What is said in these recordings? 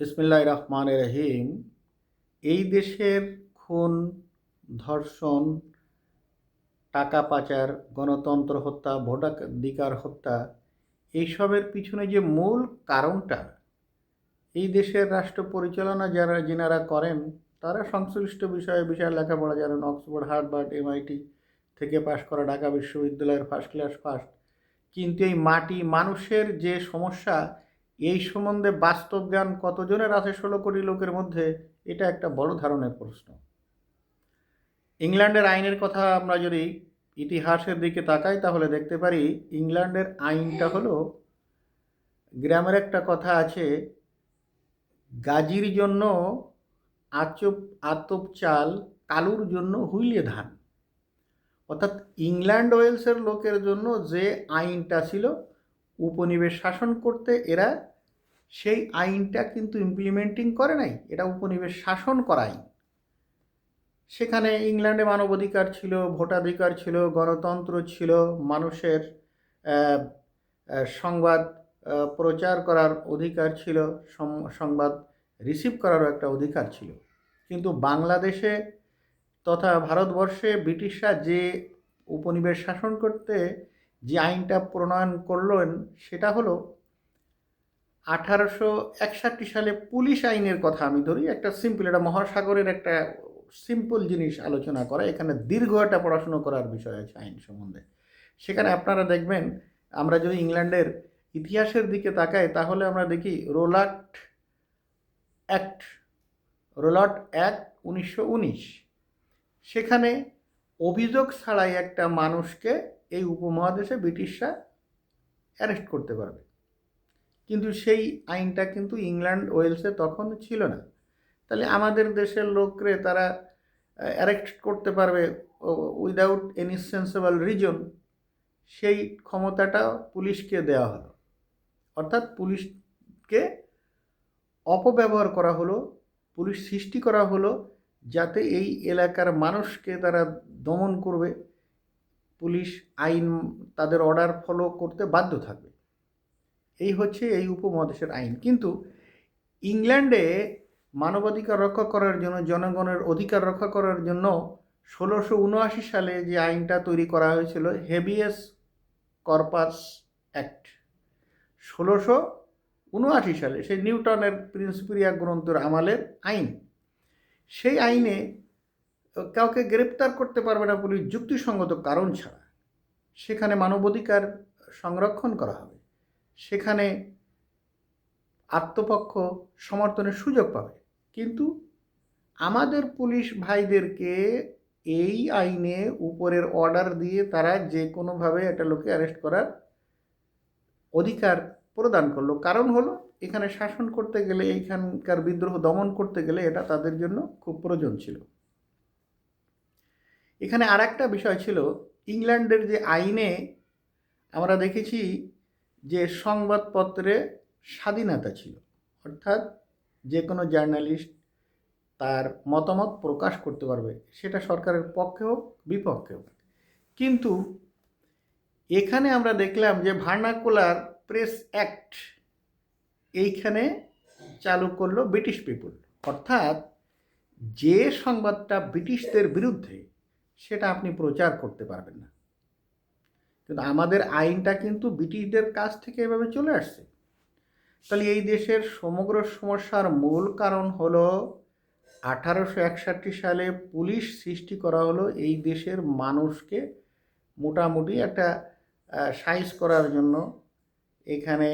বিসমিল্লাহ রহমান রহিম এই দেশের খুন, ধর্ষণ, টাকা পাচার, গণতন্ত্র হত্যা, ভোটাধিকার হত্যা, এইসবের পিছনে যে মূল কারণটা, এই দেশের রাষ্ট্র পরিচালনা যারা, যিনারা করেন, তারা সংশ্লিষ্ট বিষয়ে বিষয়ে লেখাপড়া জানেন। অক্সফোর্ড, হার্ভার্ড, এমআইটি থেকে পাশ করা ঢাকা বিশ্ববিদ্যালয়ের ফার্স্ট ক্লাস ফার্স্ট কিন্তু এই মাটি মানুষের যে সমস্যা এই সম্বন্ধে বাস্তব জ্ঞান কতজনের আছে ষোলো কোটি লোকের মধ্যে? এটা একটা বড় ধরনের প্রশ্ন। ইংল্যান্ডের আইনের কথা আমরা যদি ইতিহাসের দিকে তাকাই, তাহলে দেখতে পারি ইংল্যান্ডের আইনটা হলো, গ্রামের একটা কথা আছে, গাজির জন্য আচপ, আতপ চাল, কালুর জন্য হুইলে ধান। অর্থাৎ ইংল্যান্ড ওয়েলসের লোকের জন্য যে আইনটা ছিল, উপনিবেশ শাসন করতে এরা সেই আইনটা কিন্তু ইমপ্লিমেন্টিং করে নাই, এটা উপনিবেশ শাসন করা আইন সেখানে ইংল্যান্ডে মানবাধিকার ছিল, ভোটাধিকার ছিল, গণতন্ত্র ছিল, মানুষের সংবাদ প্রচার করার অধিকার ছিল সংবাদ রিসিভ করারও একটা অধিকার ছিল। কিন্তু বাংলাদেশে তথা ভারতবর্ষে ব্রিটিশরা যে উপনিবেশ শাসন করতে, যে আইনটা প্রণয়ন করলেন, সেটা হলো আঠারোশো একষট্টি সালে পুলিশ আইনের কথা আমি ধরি, একটা সিম্পল এটা মহাসাগরের একটা সিম্পল জিনিস আলোচনা করা, এখানে দীর্ঘ একটা পড়াশুনো করার বিষয় আছে আইন সম্বন্ধে। সেখানে আপনারা দেখবেন, আমরা যদি ইংল্যান্ডের ইতিহাসের দিকে তাকাই, তাহলে আমরা দেখি রোলাট অ্যাক্ট রোলাট অ্যাক্ট উনিশশো উনিশ। সেখানে অভিযোগ ছাড়াই একটা মানুষকে এই উপমহাদেশে ব্রিটিশরা অ্যারেস্ট করতে পারবে। কিন্তু সেই আইনটা কিন্তু ইংল্যান্ড, ওয়েলসে তখন ছিল না। তাহলে আমাদের দেশের লোকরে তারা অ্যারেস্ট করতে পারবে উইদাউট এনি সেন্সেবল রিজন সেই ক্ষমতাটা পুলিশকে দেওয়া হলো। অর্থাৎ পুলিশকে অপব্যবহার করা হলো, পুলিশ সৃষ্টি করা হলো, যাতে এই এলাকার মানুষকে তারা দমন করবে। পুলিশ আইন, তাদের অর্ডার ফলো করতে বাধ্য থাকবে। এই হচ্ছে এই উপমহাদেশের আইন। কিন্তু ইংল্যান্ডে মানবাধিকার রক্ষা করার জন্য, জনগণের অধিকার রক্ষা করার জন্য ষোলোশো উনআশি সালে যে আইনটা তৈরি করা হয়েছিল হেভিয়াস কর্পাস অ্যাক্ট। ষোলোশো উনআশি সালে সেই নিউটনের প্রিন্সিপিরিয়া গ্রন্থের আমালের আইন। সেই আইনে কাউকে গ্রেপ্তার করতে পারবে না পুলিশ যুক্তিসঙ্গত কারণ ছাড়া। সেখানে মানবাধিকার সংরক্ষণ করা হবে। সেখানে আত্মপক্ষ সমর্থনের সুযোগ পাবে। কিন্তু আমাদের পুলিশ ভাইদেরকে এই আইনে উপরের অর্ডার দিয়ে তারা যে কোনোভাবে একটা লোকে অ্যারেস্ট করার অধিকার প্রদান করল। কারণ হলো, এখানে শাসন করতে গেলে এইখানকার বিদ্রোহ দমন করতে গেলে এটা তাদের জন্য খুব প্রয়োজন ছিল। এখানে আর একটা বিষয় ছিল, ইংল্যান্ডের যে আইনে আমরা দেখেছি যে সংবাদপত্রে স্বাধীনতা ছিল, অর্থাৎ যে কোনো জার্নালিস্ট তার মতামত প্রকাশ করতে পারবে, সেটা সরকারের পক্ষে হোক, বিপক্ষে হোক। কিন্তু এখানে আমরা দেখলাম যে ভার্নাকুলার প্রেস অ্যাক্ট এইখানে চালু করল ব্রিটিশ পিপুল অর্থাৎ যে সংবাদটা ব্রিটিশদের বিরুদ্ধে, সেটা আপনি প্রচার করতে পারবেন না। কিন্তু আমাদের আইনটা কিন্তু ব্রিটিশদের কাছ থেকে এভাবে চলে আসছে। তাহলে এই দেশের সমগ্র সমস্যার মূল কারণ হলো আঠারোশো একষট্টি সালে পুলিশ সৃষ্টি করা হলো এই দেশের মানুষকে মোটামুটি একটা সাইজ করার জন্য। এখানে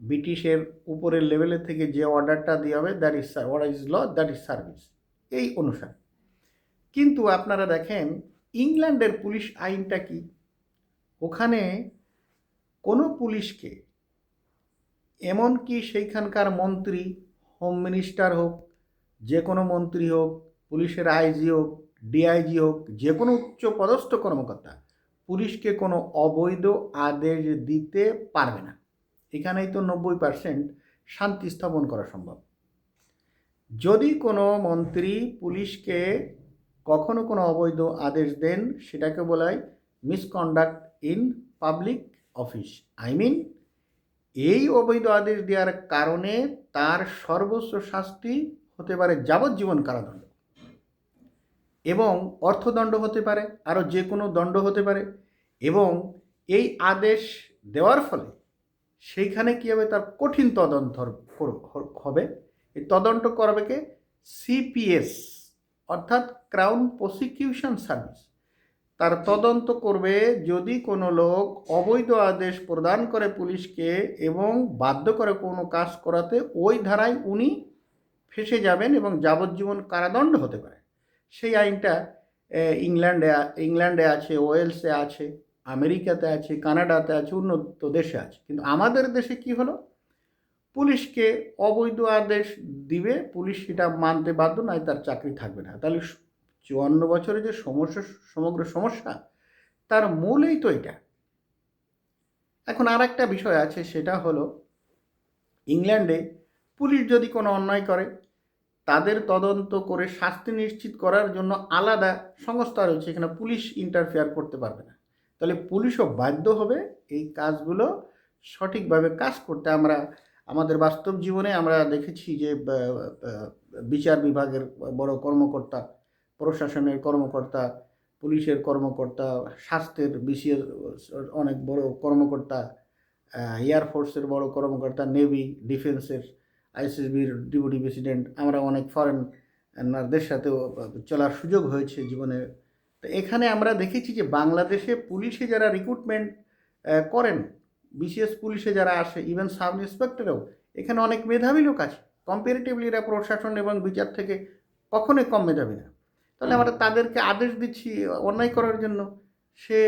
ব্রিটিশের উপরের লেভেলের থেকে যে অর্ডারটা দেওয়া হবে that is what is law that is service এই অনুসারে। কিন্তু আপনারা দেখেন, ইংল্যান্ডের পুলিশ আইনটা কি? ওখানে কোনো পুলিশকে, এমনকি সেইখানকার মন্ত্রী, হোম মিনিস্টার হোক, যে কোনো মন্ত্রী হোক, পুলিশের আইজি হোক, ডিআইজি হোক, যে কোনো উচ্চ পদস্থ কর্মকর্তা, পুলিশকে কোনো অবৈধ আদেশ দিতে পারবে না। এখানেই তো নব্বই পার্সেন্ট শান্তি স্থাপন করা সম্ভব। যদি কোনো মন্ত্রী পুলিশকে কখনো কোনো অবৈধ আদেশ দেন, সেটাকে বলা হয় misconduct in public office I mean এই অবৈধ আদেশ দেওয়ার কারণে তার সর্বোচ্চ শাস্তি হতে পারে যাবজ্জীবন কারাদণ্ড। এবং অর্থদণ্ড হতে পারে, আরও যে কোনো দণ্ড হতে পারে। এবং এই আদেশ দেওয়ার ফলে সেইখানে কী হবে? তার কঠিন তদন্ত হবে। এই তদন্ত করবে কে? সিপিএস অর্থাৎ ক্রাউন প্রসিকিউশন সার্ভিস তার তদন্ত করবে যদি কোনো লোক অবৈধ আদেশ প্রদান করে পুলিশকে এবং বাধ্য করে কোনো কাজ করাতে ওই ধারায় উনি ফেসে যাবেন এবং যাবজ্জীবন কারাদণ্ড হতে পারে। সেই আইনটা ইংল্যান্ডে ইংল্যান্ডে আছে, ওয়েলসে আছে, আমেরিকাতে আছে, কানাডাতে আছে, উন্নত দেশে আছে। কিন্তু আমাদের দেশে কি হলো? পুলিশকে অবৈধ আদেশ দিবে, পুলিশ সেটা মানতে বাধ্য, নয় তার চাকরি থাকবে না। তাহলে চুয়ান্ন বছরে যে সমস্যা, সমগ্র সমস্যা, তার মূলেই তো এটা। এখন আর একটা বিষয় আছে, সেটা হলো ইংল্যান্ডে পুলিশ যদি কোনো অন্যায় করে, তাদের তদন্ত করে শাস্তি নিশ্চিত করার জন্য আলাদা সংস্থা রয়েছে এখানে পুলিশ ইন্টারফেয়ার করতে পারবে না। তাহলে পুলিশও বাধ্য হবে এই কাজগুলো সঠিকভাবে কাজ করতে। আমরা, আমাদের বাস্তব জীবনে আমরা দেখেছি যে বিচার বিভাগের বড় কর্মকর্তা প্রশাসনের কর্মকর্তা, পুলিশের কর্মকর্তা, স্বাস্থ্যের বিশেষ অনেক বড় কর্মকর্তা এয়ারফোর্সের বড় কর্মকর্তা নেভি ডিফেন্সের আইসিসবির ডেপুটি প্রেসিডেন্ট আমরা অনেক ফরেন দের সাথেও চলার সুযোগ হয়েছে জীবনে। তো এখানে আমরা দেখেছি যে বাংলাদেশে পুলিশে যারা রিক্রুটমেন্ট করেন, বিশেষ পুলিশে যারা আসে ইভেন সাব ইন্সপেক্টরেও এখানে অনেক মেধাবী লোক আছে। কম্পারেটিভলি এরা প্রশাসন এবং বিচার থেকে কখনোই কম মেধাবী না। তাহলে আমরা তাদেরকে আদেশ দিচ্ছি অন্যায় করার জন্য। সে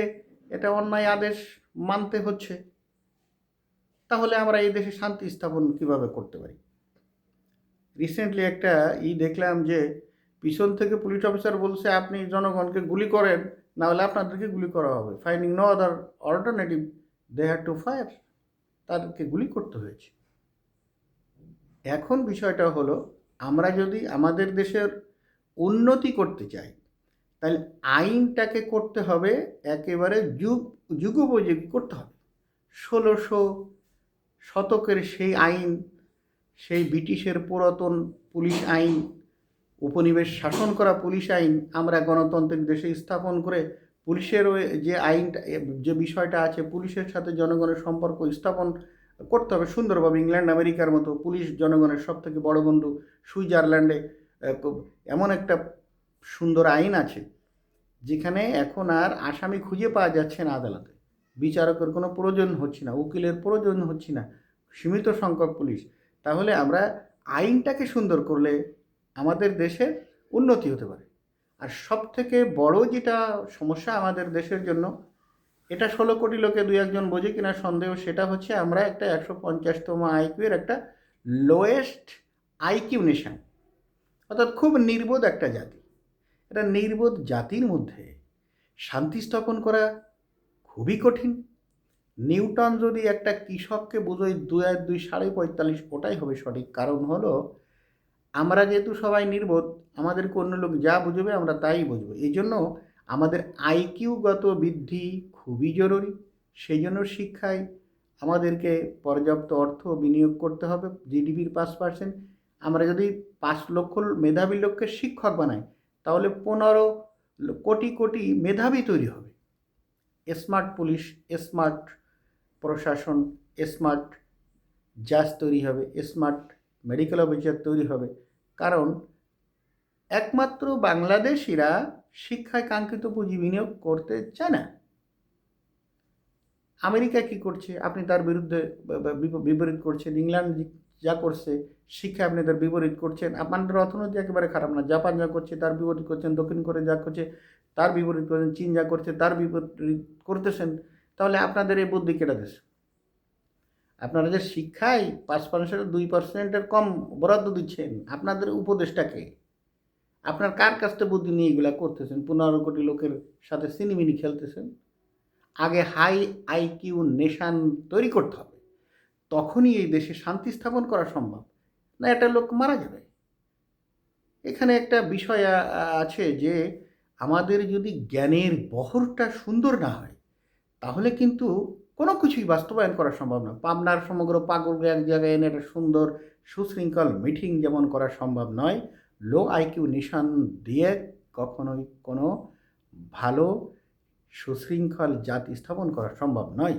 এটা অন্যায় আদেশ মানতে হচ্ছে। তাহলে আমরা এই দেশে শান্তি স্থাপন কীভাবে করতে পারি? রিসেন্টলি একটা ই দেখলাম যে পিছন থেকে পুলিশ অফিসার বলছে, আপনি জনগণকে গুলি করেন না হলে আপনাদেরকে গুলি করা হবে। Finding no other alternative they had to fire তাদেরকে গুলি করতে হয়েছে। এখন বিষয়টা হলো, আমরা যদি আমাদের দেশের উন্নতি করতে চাই, তাহলে আইনটাকে করতে হবে, একেবারে যুগ, যুগোপযোগী করতে হবে। ষোলোশো শতকের সেই আইন, সেই ব্রিটিশের পুরাতন পুলিশ আইন, উপনিবেশ শাসন করা পুলিশ আইন, আমরা গণতান্ত্রিক দেশে স্থাপন করে পুলিশের যে আইনটা যে বিষয়টা আছে, পুলিশের সাথে জনগণের সম্পর্ক স্থাপন করতে হবে। সুন্দরভাবে ইংল্যান্ড, আমেরিকার মতো পুলিশ জনগণের সব থেকে বড় বন্ধু সুইজারল্যান্ডে এমন একটা সুন্দর আইন আছে যেখানে এখন আর আসামি খুঁজে পাওয়া যাচ্ছে না আদালতে। বিচারকের কোনো প্রয়োজন হচ্ছে না, উকিলের প্রয়োজন হচ্ছে না, সীমিত সংখ্যক পুলিশ। তাহলে আমরা আইনটাকে সুন্দর করলে আমাদের দেশে উন্নতি হতে পারে। আর সব থেকে বড় যেটা সমস্যা আমাদের দেশের জন্য, এটা ষোলো কোটি লোকে দুই একজন বোঝে কিনা সন্দেহ, সেটা হচ্ছে আমরা একটা একশো পঞ্চাশতম আইকিউয়ের একটা লোয়েস্ট আইকিউ নেশন অর্থাৎ খুব নির্বোধ একটা জাতি। এটা নির্বোধ জাতির মধ্যে শান্তি স্থাপন করা খুবই কঠিন। নিউটন যদি একটা কৃষককে বোঝোয় দুই আর দুই, সাড়ে পঁয়তাল্লিশ ওটাই হবে সঠিক কারণ হলো, আমরা যেহেতু সবাই নির্বোধ আমাদেরকে অন্য লোক যা বুঝবে আমরা তাই বুঝব। এই জন্য আমাদের আইকিউগত বৃদ্ধি খুবই জরুরি। সেই জন্য শিক্ষায় আমাদেরকে পর্যাপ্ত অর্থ বিনিয়োগ করতে হবে, জিডিপির পাঁচ পার্সেন্ট আমরা যদি পাঁচ লক্ষ মেধাবী লোককে শিক্ষক বানায়, তাহলে পনেরো কোটি কোটি মেধাবী তৈরি হবে। স্মার্ট পুলিশ, স্মার্ট প্রশাসন, স্মার্ট জাজ তৈরি হবে, স্মার্ট মেডিকেল অফিসার তৈরি হবে। কারণ একমাত্র বাংলাদেশিরা শিক্ষায় কাঙ্ক্ষিত পুঁজি বিনিয়োগ করতে চায় না। আমেরিকা কি করছে? আপনি তার বিরুদ্ধে বিপরীত করছেন, ইংল্যান্ড যে- করছে, শিক্ষা আপনি তার বিপরীত করছেন আপনাদের অর্থনীতি একেবারে খারাপ না। জাপান যা করছে, তার বিপরীত করছেন, দক্ষিণ কোরিয়া যা করছে, তার বিপরীত করছেন, চীন যা করছে, তার বিপরীত করতেছেন। তাহলে আপনাদের এই বুদ্ধি কেটে দেশে আপনারা যে শিক্ষায় পাঁচ পার্সেন্ট, দুই পার্সেন্টের কম বরাদ্দ দিচ্ছেন, আপনাদের উপদেশটাকে আপনার কার কাছ থেকে বুদ্ধি নিয়ে এগুলা করতেছেন? পনেরো কোটি লোকের সাথে সিনেমিনি খেলতেছেন? আগে হাই আইকিউ নেশান তৈরি করতে হবে। তখনই এই দেশে শান্তি স্থাপন করা সম্ভব। না, একটা লোক মারা যাবে। এখানে একটা বিষয় আছে যে, আমাদের যদি জ্ঞানের বহরটা সুন্দর না হয়, তাহলে কিন্তু কোনো কিছুই বাস্তবায়ন করা সম্ভব না। পাবনার সমগ্র পাগলকে এক জায়গায় এনে একটা সুন্দর, সুশৃঙ্খল মিটিং যেমন করা সম্ভব নয় লো আইকিউ নিশান দিয়ে কখনোই কোনো ভালো, সুশৃঙ্খল জাতি স্থাপন করা সম্ভব নয়।